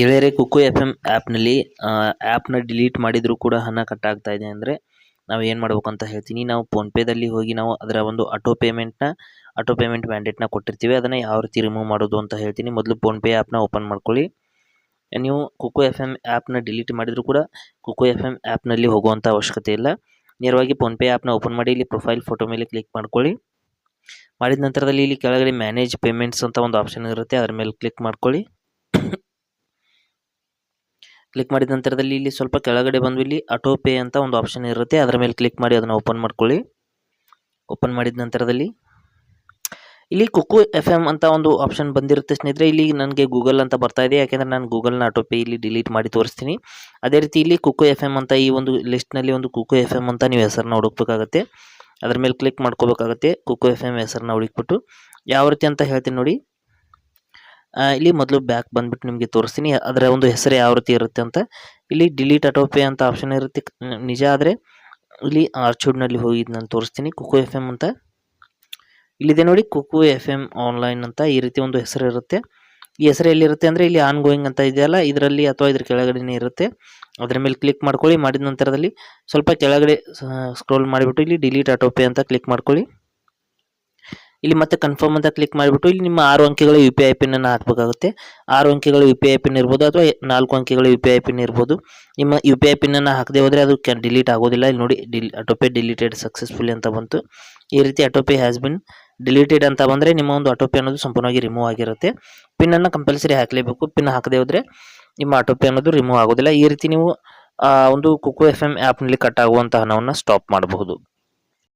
ಗೆಳೆಯರೆ, ಕುಕ್ಕು F M ಆ್ಯಪ್ನಲ್ಲಿ ಆ್ಯಪ್ನ ಡಿಲೀಟ್ ಮಾಡಿದರೂ ಕೂಡ ಹಣ ಕಟ್ ಆಗ್ತಾ ಇದೆ ಅಂದರೆ ನಾವು ಏನು ಮಾಡಬೇಕು ಅಂತ ಹೇಳ್ತೀನಿ. ನಾವು ಫೋನ್ಪೇದಲ್ಲಿ ಹೋಗಿ ನಾವು ಅದರ ಒಂದು ಆಟೋ ಪೇಮೆಂಟ್ನ ಆಟೋ ಪೇಮೆಂಟ್ ಮ್ಯಾಂಡೇಟ್ನ ಕೊಟ್ಟಿರ್ತೀವಿ. ಅದನ್ನು ಯಾವ ರೀತಿ ರಿಮೂವ್ ಮಾಡೋದು ಅಂತ ಹೇಳ್ತೀನಿ. ಮೊದಲು ಫೋನ್ಪೇ ಆ್ಯಪ್ನ ಓಪನ್ ಮಾಡ್ಕೊಳ್ಳಿ. ನೀವು ಕುಕ್ಕು ಎಫ್ ಎಂ ಆ್ಯಪ್ನ ಡಿಲೀಟ್ ಮಾಡಿದರೂ ಕೂಡ ಕುಕ್ಕು ಎಫ್ ಎಂ ಆ್ಯಪ್ನಲ್ಲಿ ಹೋಗುವಂಥ ಅವಶ್ಯಕತೆ ಇಲ್ಲ. ನೇರವಾಗಿ ಫೋನ್ಪೇ ಆ್ಯಪ್ನ ಓಪನ್ ಮಾಡಿ, ಇಲ್ಲಿ ಪ್ರೊಫೈಲ್ ಫೋಟೋ ಮೇಲೆ ಕ್ಲಿಕ್ ಮಾಡ್ಕೊಳ್ಳಿ. ಮಾಡಿದ ನಂತರದಲ್ಲಿ ಇಲ್ಲಿ ಕೆಳಗಡೆ ಮ್ಯಾನೇಜ್ ಪೇಮೆಂಟ್ಸ್ ಅಂತ ಒಂದು ಆಪ್ಷನ್ ಇರುತ್ತೆ. ಅದರ ಮೇಲೆ ಕ್ಲಿಕ್ ಮಾಡ್ಕೊಳ್ಳಿ. ಕ್ಲಿಕ್ ಮಾಡಿದ ನಂತರದಲ್ಲಿ ಇಲ್ಲಿ ಸ್ವಲ್ಪ ಕೆಳಗಡೆ ಬಂದು ಇಲ್ಲಿ ಆಟೋ ಪೇ ಅಂತ ಒಂದು ಆಪ್ಷನ್ ಇರುತ್ತೆ. ಅದರ ಮೇಲೆ ಕ್ಲಿಕ್ ಮಾಡಿ ಅದನ್ನು ಓಪನ್ ಮಾಡ್ಕೊಳ್ಳಿ. ಓಪನ್ ಮಾಡಿದ ನಂತರದಲ್ಲಿ ಇಲ್ಲಿ ಕುಕ್ಕು ಎಫ್ ಎಂ ಅಂತ ಒಂದು ಆಪ್ಷನ್ ಬಂದಿರುತ್ತೆ ಸ್ನೇಹಿತರೆ. ಇಲ್ಲಿ ನನಗೆ ಗೂಗಲ್ ಅಂತ ಬರ್ತಾ ಇದೆ. ಯಾಕೆಂದರೆ ನಾನು ಗೂಗಲ್ನ ಆಟೋ ಪೇ ಇಲ್ಲಿ ಡಿಲೀಟ್ ಮಾಡಿ ತೋರಿಸ್ತೀನಿ. ಅದೇ ರೀತಿ ಇಲ್ಲಿ ಕುಕ್ಕು ಎಫ್ ಎಂ ಅಂತ ಈ ಒಂದು ಲಿಸ್ಟ್ನಲ್ಲಿ ಒಂದು ಕುಕ್ಕು ಎಫ್ ಎಂ ಅಂತ ನೀವು ಹೆಸರನ್ನ ಹುಡುಕ್ಬೇಕಾಗತ್ತೆ. ಅದ್ರ ಮೇಲೆ ಕ್ಲಿಕ್ ಮಾಡ್ಕೋಬೇಕಾಗತ್ತೆ. ಕುಕ್ಕು ಎಫ್ ಎಂ ಹೆಸರನ್ನ ಹುಡುಕ್ಬಿಟ್ಟು. ಯಾವ ರೀತಿ ಅಂತ ಹೇಳ್ತೀನಿ ನೋಡಿ. ಇಲ್ಲಿ ಮೊದಲು ಬ್ಯಾಕ್ ಬಂದ್ಬಿಟ್ಟು ನಿಮಗೆ ತೋರಿಸ್ತೀನಿ. ಅದರ ಒಂದು ಹೆಸರು ಯಾವ ರೀತಿ ಇರುತ್ತೆ ಅಂತ. ಇಲ್ಲಿ ಡಿಲೀಟ್ ಆಟೋ ಪೇ ಅಂತ ಆಪ್ಷನ್ ಇರುತ್ತೆ. ನಿಜ ಆದರೆ ಇಲ್ಲಿ ಆರ್ಚೂಡ್ನಲ್ಲಿ ಹೋಗಿ ನಾನು ತೋರಿಸ್ತೀನಿ. ಕುಕು ಎಫ್ ಎಂ ಅಂತ. ಇಲ್ಲಿದೆ ನೋಡಿ ಕುಕು ಎಫ್ ಎಂ ಆನ್ಲೈನ್ ಅಂತ ಈ ರೀತಿ ಒಂದು ಹೆಸರು ಇರುತ್ತೆ. ಈ ಹೆಸರು ಎಲ್ಲಿರುತ್ತೆ ಅಂದರೆ ಇಲ್ಲಿ ಆನ್ ಗೋಯಿಂಗ್ ಅಂತ ಇದೆಯಲ್ಲ, ಇದರಲ್ಲಿ ಅಥವಾ ಇದ್ರ ಕೆಳಗಡೆನೇ ಇರುತ್ತೆ. ಅದರ ಮೇಲೆ ಕ್ಲಿಕ್ ಮಾಡ್ಕೊಳ್ಳಿ. ಮಾಡಿದ ನಂತರದಲ್ಲಿ ಸ್ವಲ್ಪ ಕೆಳಗಡೆ ಸ್ಕ್ರೋಲ್ ಮಾಡಿಬಿಟ್ಟು ಇಲ್ಲಿ ಡಿಲೀಟ್ ಆಟೋ ಪೇ ಅಂತ ಕ್ಲಿಕ್ ಮಾಡ್ಕೊಳ್ಳಿ. ಇಲ್ಲಿ ಮತ್ತೆ ಕನ್ಫರ್ಮ್ ಅಂತ ಕ್ಲಿಕ್ ಮಾಡಿಬಿಟ್ಟು ಇಲ್ಲಿ ನಿಮ್ಮ ಆರು ಅಂಕೆಗಳ ಯು ಪಿ ಐ ಪಿನ್ ಅನ್ನು ಹಾಕಬೇಕಾಗುತ್ತೆ. ಆರು ಅಂಕೆಗಳ ಯು ಪಿ ಐ ಪಿನ್ ಇರ್ಬೋದು ಅಥವಾ ನಾಲ್ಕು ಅಂಕೆಗಳ ಯು ಪಿ ಐ ಪಿನ್ ಇರ್ಬೋದು. ನಿಮ್ಮ ಯು ಪಿ ಐ ಪಿನ್ ಅನ್ನು ಹಾಕದೆ ಹೋದರೆ ಅದು ಕ್ಯಾನ್ ಡಿಲೀಟ್ ಆಗೋದಿಲ್ಲ. ಇಲ್ಲಿ ನೋಡಿ ಡಿಲ್ ಆಟೋಪೇ ಡಿಲೀಟೆಡ್ ಸಕ್ಸಸ್ಫುಲಿ ಅಂತ ಬಂತು. ಈ ರೀತಿ ಆಟೋಪೇ ಹ್ಯಾಸ್ ಬಿನ್ ಡಿಲೀಟೆಡ್ ಅಂತ ಬಂದರೆ ನಿಮ್ಮ ಒಂದು ಆಟೋಪೇ ಅನ್ನೋದು ಸಂಪೂರ್ಣವಾಗಿ ರಿಮೂವ್ ಆಗಿರುತ್ತೆ. ಪಿನ್ ಅನ್ನು ಕಂಪಲ್ಸರಿ ಹಾಕಲೇಬೇಕು. ಪಿನ್ ಹಾಕದೆ ಹೋದರೆ ನಿಮ್ಮ ಆಟೋಪೇ ಅನ್ನೋದು ರಿಮೂವ್ ಆಗೋದಿಲ್ಲ. ಈ ರೀತಿ ನೀವು ಒಂದು ಕುಕು ಎಫ್ ಎಂ ಆ್ಯಪ್ನಲ್ಲಿ ಕಟ್ ಆಗುವಂಥ ಹಣವನ್ನು ಸ್ಟಾಪ್ ಮಾಡಬಹುದು.